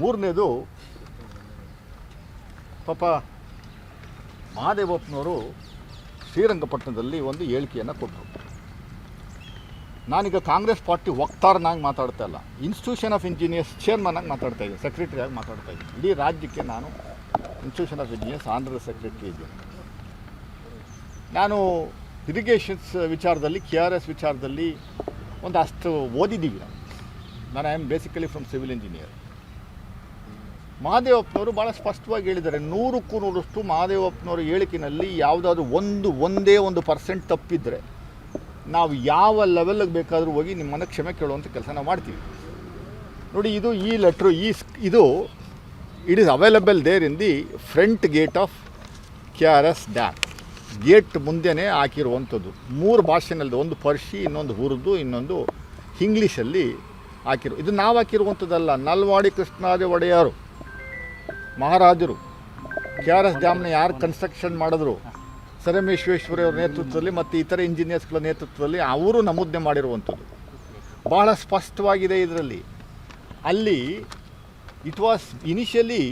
ಮೂರನೇದು, ಪಾಪ ಮಹಾದೇವಪ್ಪನವರು ಶ್ರೀರಂಗಪಟ್ಟಣದಲ್ಲಿ ಒಂದು ಹೇಳಿಕೆಯನ್ನು ಕೊಟ್ಟರು. ನಾನೀಗ ಕಾಂಗ್ರೆಸ್ ಪಾರ್ಟಿ ವಕ್ತಾರನಾಗಿ ಮಾತಾಡ್ತಾ ಇಲ್ಲ. ಇನ್ಸ್ಟಿಟ್ಯೂಷನ್ ಆಫ್ ಇಂಜಿನಿಯರ್ಸ್ ಚೇರ್ಮನ್ ಆಗಿ ಮಾತಾಡ್ತಾ ಇದ್ದೀನಿ. ಸೆಕ್ರೆಟರಿಯಾಗಿ ಮಾತಾಡ್ತಾ ಇದ್ದೀನಿ. ಇಡೀ ರಾಜ್ಯಕ್ಕೆ ನಾನು ಇನ್ಸ್ಟಿಟ್ಯೂಷನ್ ಆಫ್ ಇಂಜಿನಿಯರ್ಸ್ ಆಂಧ್ರದ ಸೆಕ್ರೆಟರಿ ಇದ್ದೀನಿ. ನಾನು ಇರಿಗೇಷನ್ಸ್ ವಿಚಾರದಲ್ಲಿ ಕೆ ಆರ್ ಎಸ್ ವಿಚಾರದಲ್ಲಿ ಒಂದು ಅಷ್ಟು ಓದಿದ್ದೀವಿ ನಾವು. ನಾನು I am basically from civil engineer ಮಹಾದೇವಪ್ಪನವರು ಭಾಳ ಸ್ಪಷ್ಟವಾಗಿ ಹೇಳಿದ್ದಾರೆ. ನೂರಕ್ಕೂ ನೂರಷ್ಟು ಮಹಾದೇವಪ್ಪನವರ ಹೇಳಿಕೆಯಲ್ಲಿ ಯಾವುದಾದ್ರೂ ಒಂದು, ಒಂದೇ ಒಂದು ಪರ್ಸೆಂಟ್ ತಪ್ಪಿದ್ದರೆ ನಾವು ಯಾವ ಲೆವೆಲ್ಗೆ ಬೇಕಾದರೂ ಹೋಗಿ ನಿಮ್ಮನ್ನು ಕ್ಷಮೆ ಕೇಳುವಂಥ ಕೆಲಸ ನಾವು ಮಾಡ್ತೀವಿ. ನೋಡಿ, ಇದು ಈ ಲೆಟ್ರು ಈ ಇದು it is available there in the front gate of K R S dam gate ಮುಂದೆನೇ ಹಾಕಿರುವಂಥದ್ದು. ಮೂರು ಭಾಷೆನಲ್ಲಿ ಒಂದು ಪರ್ಷಿ, ಇನ್ನೊಂದು ಹುರಿದು, ಇನ್ನೊಂದು ಇಂಗ್ಲೀಷಲ್ಲಿ ಹಾಕಿರು, ಇದು ನಾವು ಹಾಕಿರುವಂಥದ್ದಲ್ಲ. ನಲ್ವಾಡಿ ಕೃಷ್ಣರಾಜ ಒಡೆಯರು. ಮಹಾರಾಜರು ಕೆ ಆರ್ ಎಸ್ ಡ್ಯಾಮ್ನ ಯಾರು ಕನ್ಸ್ಟ್ರಕ್ಷನ್ ಮಾಡಿದ್ರು? ಸರಮೇಶ್ವೇಶ್ವರಿ ಅವರ ನೇತೃತ್ವದಲ್ಲಿ ಮತ್ತು ಇತರ ಇಂಜಿನಿಯರ್ಸ್ಗಳ ನೇತೃತ್ವದಲ್ಲಿ ಅವರು ನಮೂದನೆ ಮಾಡಿರುವಂಥದ್ದು. ಬಹಳ ಸ್ಪಷ್ಟವಾಗಿದೆ ಇದರಲ್ಲಿ. ಅಲ್ಲಿ ಇಟ್ ವಾಸ್ ಇನಿಷಿಯಲಿ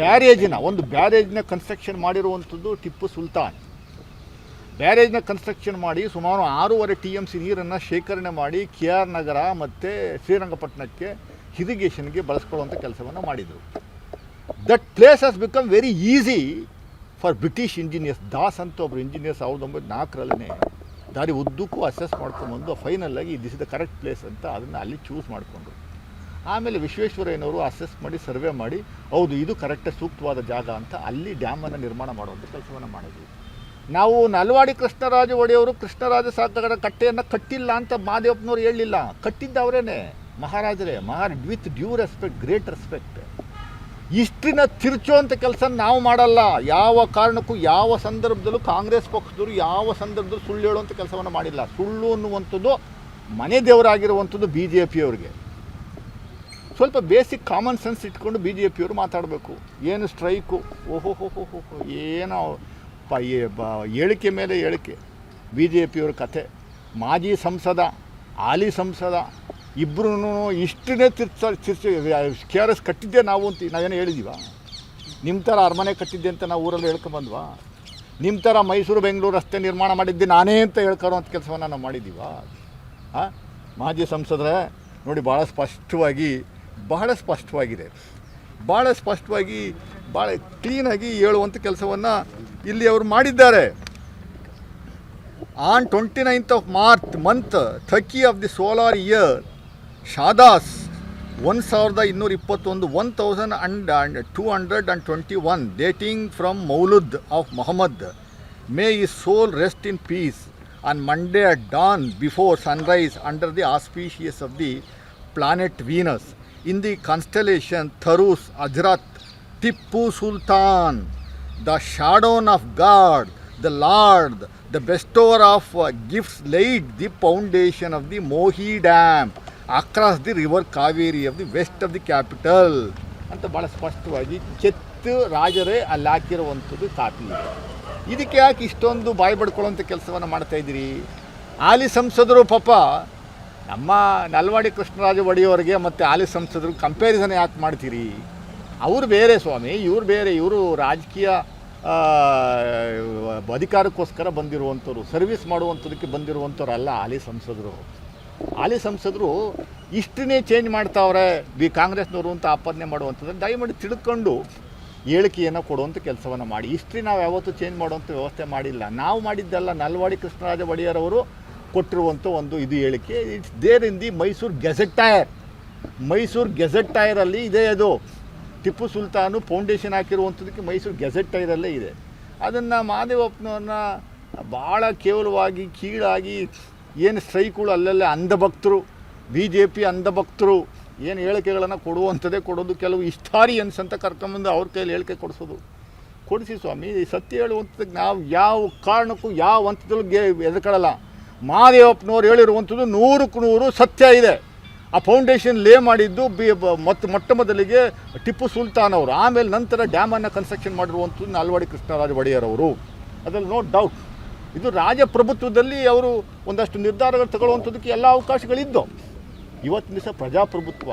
ಬ್ಯಾರೇಜಿನ ಒಂದು ಬ್ಯಾರೇಜ್ನ ಕನ್ಸ್ಟ್ರಕ್ಷನ್ ಮಾಡಿರುವಂಥದ್ದು ಟಿಪ್ಪು ಸುಲ್ತಾನ್. ಬ್ಯಾರೇಜ್ನ ಕನ್ಸ್ಟ್ರಕ್ಷನ್ ಮಾಡಿ ಸುಮಾರು ಆರೂವರೆ ಟಿ ಎಂ ಸಿ ನೀರನ್ನು ಶೇಖರಣೆ ಮಾಡಿ ಕೆ ಆರ್ ನಗರ ಮತ್ತು ಶ್ರೀರಂಗಪಟ್ಟಣಕ್ಕೆ ಇರಿಗೇಷನ್ಗೆ ಬಳಸ್ಕೊಳ್ಳುವಂಥ ಕೆಲಸವನ್ನು ಮಾಡಿದರು. That place has become very easy for British engineers Das ಅಂತ ಒಬ್ಬರು ಇಂಜಿನಿಯರ್ಸ್ ಸಾವಿರದ ಒಂಬೈನೂರ ನಾಲ್ಕರಲ್ಲೇ ದಾರಿ ಉದ್ದಕ್ಕೂ ಅಸೆಸ್ ಮಾಡ್ಕೊಂಬಂದು ಫೈನಲಾಗಿ this is the correct place ಅಂತ ಅದನ್ನು ಅಲ್ಲಿ ಚೂಸ್ ಮಾಡಿಕೊಂಡ್ರು. ಆಮೇಲೆ ವಿಶ್ವೇಶ್ವರಯ್ಯನವರು ಅಸೆಸ್ ಮಾಡಿ ಸರ್ವೆ ಮಾಡಿ, ಹೌದು, ಇದು ಕರೆಕ್ಟ್ ಸೂಕ್ತವಾದ ಜಾಗ ಅಂತ ಅಲ್ಲಿ ಡ್ಯಾಮನ್ನು ನಿರ್ಮಾಣ ಮಾಡುವಂಥ ಕೆಲಸವನ್ನು ಮಾಡಿದ್ವಿ ನಾವು ನಲ್ವಾಡಿ ಕೃಷ್ಣರಾಜ ಒಡೆಯವರು ಕೃಷ್ಣರಾಜ ಸಾಗರ ಕಟ್ಟೆಯನ್ನು ಕಟ್ಟಿಲ್ಲ ಅಂತ ಮಾದೇವಪ್ಪನವ್ರು ಹೇಳಲಿಲ್ಲ. ಕಟ್ಟಿದ್ದವರೇನೆ ಮಹಾರಾಜರೇ Maharaj with due respect great respect ಇಷ್ಟಿನ ತಿರುಚುವಂಥ ಕೆಲಸ ನಾವು ಮಾಡಲ್ಲ. ಯಾವ ಕಾರಣಕ್ಕೂ, ಯಾವ ಸಂದರ್ಭದಲ್ಲೂ ಕಾಂಗ್ರೆಸ್ ಪಕ್ಷದವರು ಯಾವ ಸಂದರ್ಭದಲ್ಲೂ ಸುಳ್ಳು ಹೇಳುವಂಥ ಕೆಲಸವನ್ನು ಮಾಡಿಲ್ಲ. ಸುಳ್ಳು ಅನ್ನುವಂಥದ್ದು ಮನೆ ದೇವರಾಗಿರುವಂಥದ್ದು ಬಿ ಜೆ ಪಿಯವ್ರಿಗೆ ಸ್ವಲ್ಪ ಬೇಸಿಕ್ ಕಾಮನ್ ಸೆನ್ಸ್ ಇಟ್ಕೊಂಡು ಬಿ ಜೆ ಪಿಯವರು ಮಾತಾಡಬೇಕು. ಏನು ಸ್ಟ್ರೈಕು? ಓಹೋ ಹೋ ಹೋ ಹೋ ಏನೋ ಹೇಳಿಕೆ ಮೇಲೆ ಹೇಳಿಕೆ. ಬಿ ಜೆ ಪಿಯವ್ರ ಕಥೆ. ಮಾಜಿ ಸಂಸದ, ಹಾಲಿ ಸಂಸದ ಇಬ್ಬರೂ ಇಷ್ಟನ್ನೇ ತಿರ್ಚ ತಿರ್ಚಿ ಕೆ ಆರ್ ಎಸ್ ಕಟ್ಟಿದ್ದೆ ನಾವು ಅಂತ ನಾವೇನೋ ಹೇಳಿದ್ದೀವ ನಿಮ್ಮ ಥರ ಅರಮನೆ ಕಟ್ಟಿದ್ದೆ ಅಂತ ನಾವು ಊರಲ್ಲಿ ಹೇಳ್ಕೊಂಬಂದ್ವಾ? ನಿಮ್ಮ ಥರ ಮೈಸೂರು ಬೆಂಗಳೂರು ರಸ್ತೆ ನಿರ್ಮಾಣ ಮಾಡಿದ್ದೆ ನಾನೇ ಅಂತ ಹೇಳ್ಕೊಳ್ಳೋಂಥ ಕೆಲಸವನ್ನು ನಾವು ಮಾಡಿದ್ದೀವ ಹಾಂ ಮಾಜಿ ಸಂಸದರೇ ನೋಡಿ ಭಾಳ ಸ್ಪಷ್ಟವಾಗಿ, ಬಹಳ ಸ್ಪಷ್ಟವಾಗಿದೆ. ಭಾಳ ಸ್ಪಷ್ಟವಾಗಿ ಭಾಳ ಕ್ಲೀನಾಗಿ ಹೇಳುವಂಥ ಕೆಲಸವನ್ನು ಇಲ್ಲಿ ಅವರು ಮಾಡಿದ್ದಾರೆ. On twenty ninth of March month thirty of the solar year ಶಾದಾಸ್ ಒಂದು ಸಾವಿರದ ಇನ್ನೂರ ಇಪ್ಪತ್ತೊಂದು one thousand and and two hundred and twenty one dating from Maulud of Mohammed may his soul rest in peace on Monday at dawn before sunrise under the auspicious of the planet Venus in the constellation Tharus Ajrat Tippu Sultan, the shadow of God, the Lord, the bestower of uh, gifts, laid the foundation of the Mohi Dam the river Kaveri of the west of the capital. ಅಂತ ಭಾಳ ಸ್ಪಷ್ಟವಾಗಿ ಚೆತ್ತು ರಾಜರೇ ಅಲ್ಲಿ ಹಾಕಿರುವಂಥದ್ದು copy ಇದೆ. ಇದಕ್ಕೆ ಯಾಕೆ ಇಷ್ಟೊಂದು ಬಾಯಿ ಬಡ್ಕೊಳ್ಳೋಂಥ ಕೆಲಸವನ್ನು ಮಾಡ್ತಾ ಇದ್ದೀರಿ? ಹಾಲಿ ಸಂಸದರು ಪಾಪ ನಮ್ಮ ನಲ್ವಾಡಿ ಕೃಷ್ಣರಾಜ ಒಡೆಯವರಿಗೆ ಮತ್ತು ಆಲಿ ಸಂಸದರು ಕಂಪ್ಯಾರಿಸನ್ ಯಾಕೆ ಮಾಡ್ತೀರಿ? ಅವರು ಬೇರೆ ಸ್ವಾಮಿ, ಇವರು ಬೇರೆ, ಇವರು ರಾಜಕೀಯ ಅಧಿಕಾರಕ್ಕೋಸ್ಕರ ಬಂದಿರುವಂಥವ್ರು ಸರ್ವಿಸ್ ಮಾಡುವಂಥದಕ್ಕೆ ಬಂದಿರುವಂಥವ್ರು ಅಲ್ಲ ಆಲಿ ಸಂಸದರು. ಹಾಲಿ ಸಂಸದರು ಇಷ್ಟನ್ನೇ ಚೇಂಜ್ ಮಾಡ್ತಾವ್ರೆ, ಬಿ ಕಾಂಗ್ರೆಸ್ನವರು ಅಂತ ಆಪಾದನೆ ಮಾಡುವಂಥದ್ದು, ದಯಮಾಡಿ ತಿಳ್ಕೊಂಡು ಹೇಳಿಕೆಯನ್ನು ಕೊಡುವಂಥ ಕೆಲಸವನ್ನು ಮಾಡಿ. ಹಿಸ್ಟ್ರಿ ನಾವು ಯಾವತ್ತೂ ಚೇಂಜ್ ಮಾಡುವಂಥ ವ್ಯವಸ್ಥೆ ಮಾಡಿಲ್ಲ. ನಾವು ಮಾಡಿದ್ದೆಲ್ಲ ನಲ್ವಾಡಿ ಕೃಷ್ಣರಾಜ ಒಡೆಯರವರು ಕೊಟ್ಟಿರುವಂಥ ಒಂದು ಇದು ಹೇಳಿಕೆ. It's there in the Mysuru gazetteer Mysuru gazette ಟೈರಲ್ಲಿ ಇದೆ ಅದು. ಟಿಪ್ಪು ಸುಲ್ತಾನು ಫೌಂಡೇಶನ್ ಹಾಕಿರುವಂಥದ್ದಕ್ಕೆ ಮೈಸೂರು ಗೆಜೆಟ್ ಟೈರಲ್ಲೇ ಇದೆ. ಅದನ್ನು ಮಹಾದೇವಪ್ಪನವ್ರನ್ನ ಭಾಳ ಕೇವಲವಾಗಿ, ಕೀಳಾಗಿ ಏನು ಸ್ಟ್ರೈಕ್ಗಳು ಅಲ್ಲೆಲ್ಲ ಅಂಧಭಕ್ತರು ಬಿ ಜೆ ಪಿ ಅಂಧಭಕ್ತರು ಏನು ಹೇಳಿಕೆಗಳನ್ನು ಕೊಡುವಂಥದ್ದೇ ಕೊಡೋದು ಕೆಲವು ಇಷ್ಟಾರಿ ಅಂತ ಕರ್ಕೊಂಬಂದು ಅವ್ರ ಕೈಯಲ್ಲಿ ಹೇಳಿಕೆ ಕೊಡಿಸೋದು. ಕೊಡಿಸಿ ಸ್ವಾಮಿ ಸತ್ಯ ಹೇಳುವಂಥದ್ದಕ್ಕೆ ನಾವು ಯಾವ ಕಾರಣಕ್ಕೂ ಯಾವ ಹಂತದಲ್ಲೂ ಗೆ ಎದುಕೊಳ್ಳಲ್ಲ ಮಹಾದೇವಪ್ಪನವ್ರು ಹೇಳಿರುವಂಥದ್ದು ನೂರಕ್ಕೆ ನೂರು ಸತ್ಯ ಇದೆ. ಆ ಫೌಂಡೇಶನ್ ಲೇ ಮಾಡಿದ್ದು ಬಿ ಮತ್ತು ಮೊಟ್ಟ ಮೊದಲಿಗೆ ಟಿಪ್ಪು ಸುಲ್ತಾನ್ ಅವರು ಆಮೇಲೆ ನಂತರ ಡ್ಯಾಮನ್ನು ಕನ್ಸ್ಟ್ರಕ್ಷನ್ ಮಾಡಿರುವಂಥದ್ದು ನಾಲ್ವಾಡಿ ಕೃಷ್ಣರಾಜ ಒಡೆಯರವರು. ಅದರಲ್ಲಿ ನೋ ಡೌಟ್. ಇದು ರಾಜಪ್ರಭುತ್ವದಲ್ಲಿ ಅವರು ಒಂದಷ್ಟು ನಿರ್ಧಾರಗಳು ತಗೊಳ್ಳುವಂಥದ್ದಕ್ಕೆ ಎಲ್ಲ ಅವಕಾಶಗಳಿದ್ದವು. ಇವತ್ತಿನ ದಿವಸ ಪ್ರಜಾಪ್ರಭುತ್ವ.